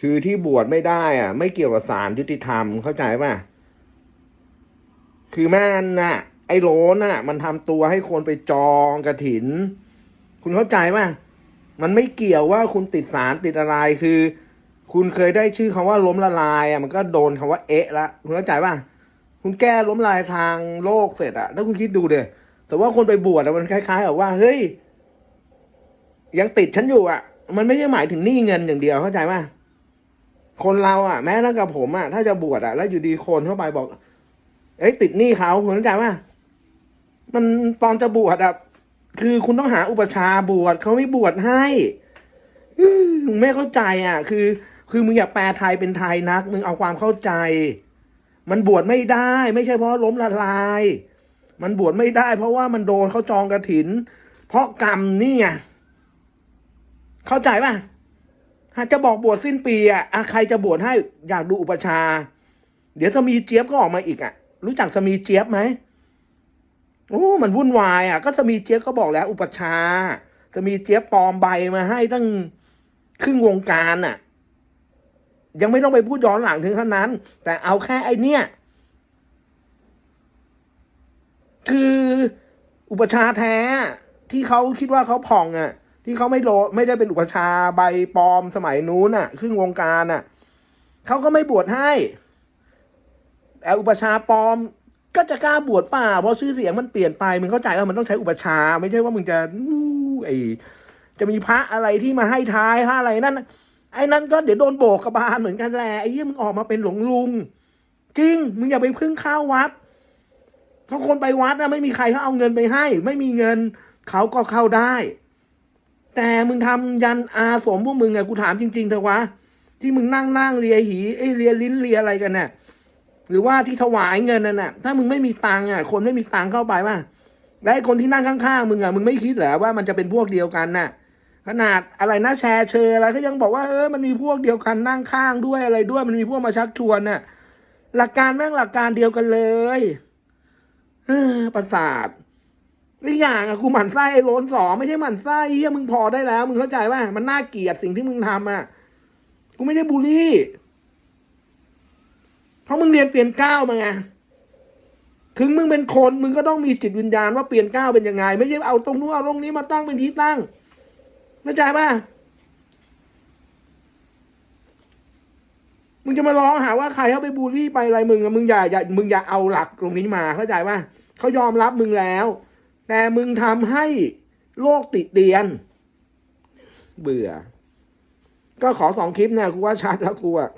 คือที่บวชไม่ได้อะ ไม่เกี่ยวกับศาลยุติธรรมเข้าใจป่ะ คือแม่นน่ะ ไอ้โลน่ะ มันทำตัวให้คนไปจองกระถิน คุณเข้าใจป่ะ มันไม่เกี่ยวว่าคุณติดสารติดอะไรคือ คุณเคยได้ชื่อคำว่าล้มละลายอะมันก็โดนคำว่าเอะละคุณเข้าใจป่ะคุณแก้ล้มลายทางโลกเสร็จอะถ้าคุณคิดดูเดยแต่ว่าคนไปบวชมันคล้ายๆกับว่า เฮ้ย ยังติดฉันอยู่อะมันไม่ใช่หมายถึงหนี้เงินอย่างเดียวเข้าใจป่ะ คนเราอะแม้ตั้งกับผมอะถ้าจะบวชอะแล้วอยู่ดีคนเข้าไปบอก เอ้ยติดหนี้เขาคุณเข้าใจป่ะมันตอนจะบวชอะคือคุณต้องหาอุปชาบวชเขาไม่บวชให้มึงไม่เข้าใจอะคือ คือมึงอย่าแปลไทยเป็นไทยนัก มึงเอาความเข้าใจ มันบวชไม่ได้ ไม่ใช่เพราะล้มละลาย มันบวชไม่ได้ เพราะว่ามันโดนเขาจองกระถิน เพราะกรรมนี่ไงเข้าใจป่ะ จะบอกบวชสิ้นปีอะใครจะบวชให้อยากดูอุปชา เดี๋ยวสมีเจี๊ยบก็ออกมาอีกอะ รู้จักสมีเจี๊ยบไหมโอ้มันวุ่นวายอะ ก็สมีเจี๊ยบก็บอกแล้ว อุปชาย์สมีเจี๊ยบปลอมใบมาให้ตั้งครึ่งวงการอะ ยังไม่ต้องไปพูดย้อนหลังถึงขนาดนั้น แต่เอาแค่ไอเนี้ยคืออุปชาแท้ที่เขาคิดว่าเขาผ่องอะ ที่เขาไม่โลไม่ได้เป็นอุปชาใบปลอมสมัยนู้นอะครึ่งวงการอะเขาก็ไม่บวชให้แต่อุปชาปลอมก็จะกล้าบวชป่าเพราะชื่อเสียงมันเปลี่ยนไปมึงเข้าใจว่ามันต้องใช้อุปชา ไม่ใช่ว่ามึงจะอู้ไอจะมีพระอะไรที่มาให้ท้ายพระอะไรนั่นไอ้นั่นก็เดี๋ยวโดนโบกกระบาลเหมือนกันแหละไอ้เหี้ยมึงออกมาเป็นหลวงลุงจริงมึงอย่าไปพึ่งข้าววัดเพราะคนไปวัดนะไม่มีใครเขาเอาเงินไปให้ ไม่มีเงินเขาก็เข้าได้ แต่มึงทำยันอาสมพวกมึงอะกูถามจริงๆเถอะวะ ที่มึงนั่งนั่งเลียหีไอเลียลิ้นเลียอะไรกันเนี่ยหรือว่าที่ถวายเงินนั่นน่ะ ถ้ามึงไม่มีตังค์อะคนไม่มีตังค์เข้าไปป่ะและไอ้คนที่นั่งข้างๆมึงอะมึงไม่คิดเหรอว่ามันจะเป็นพวกเดียวกันน่ะ ขนาดอะไรนะแชร์เชอร์อะไรก็ยังบอกว่าเออมันมีพวกเดียวกันนั่งข้างด้วยอะไรด้วยมันมีพวกมาชักชวนน่ะ หลักการแม่งหลักการเดียวกันเลยเออประสาท อีกอย่างอะกูหมั่นไส้ไอ้โลนสองไม่ใช่หมั่นไส้เฮียมึงพอได้แล้ว มึงเข้าใจว่ามันน่าเกลียดสิ่งที่มึงทำอะกูไม่ได้บูลลี่ เพราะมึงเรียนเปลี่ยนก้าวมาไงถึงมึงเป็นคนมึงก็ต้องมีจิตวิญญาณว่าเปลี่ยนก้าวเป็นยังไง ไม่ใช่เอาตรงนู้นเอาตรงนี้มาตั้งเป็นที่ตั้งเข้าใจป่ะมึงจะมาร้องหาว่าใครเขาไปบูลลี่ไปอะไรมึงอะมึงอย่าอย่ามึงอย่าเอาหลักตรงนี้มาเข้าใจป่ะเขายอมรับมึงแล้ว แต่มึงทำให้โลกติดเดียน เบื่อ ก็ขอสองคลิปเนี่ยกูว่าชัดแล้วกูอะ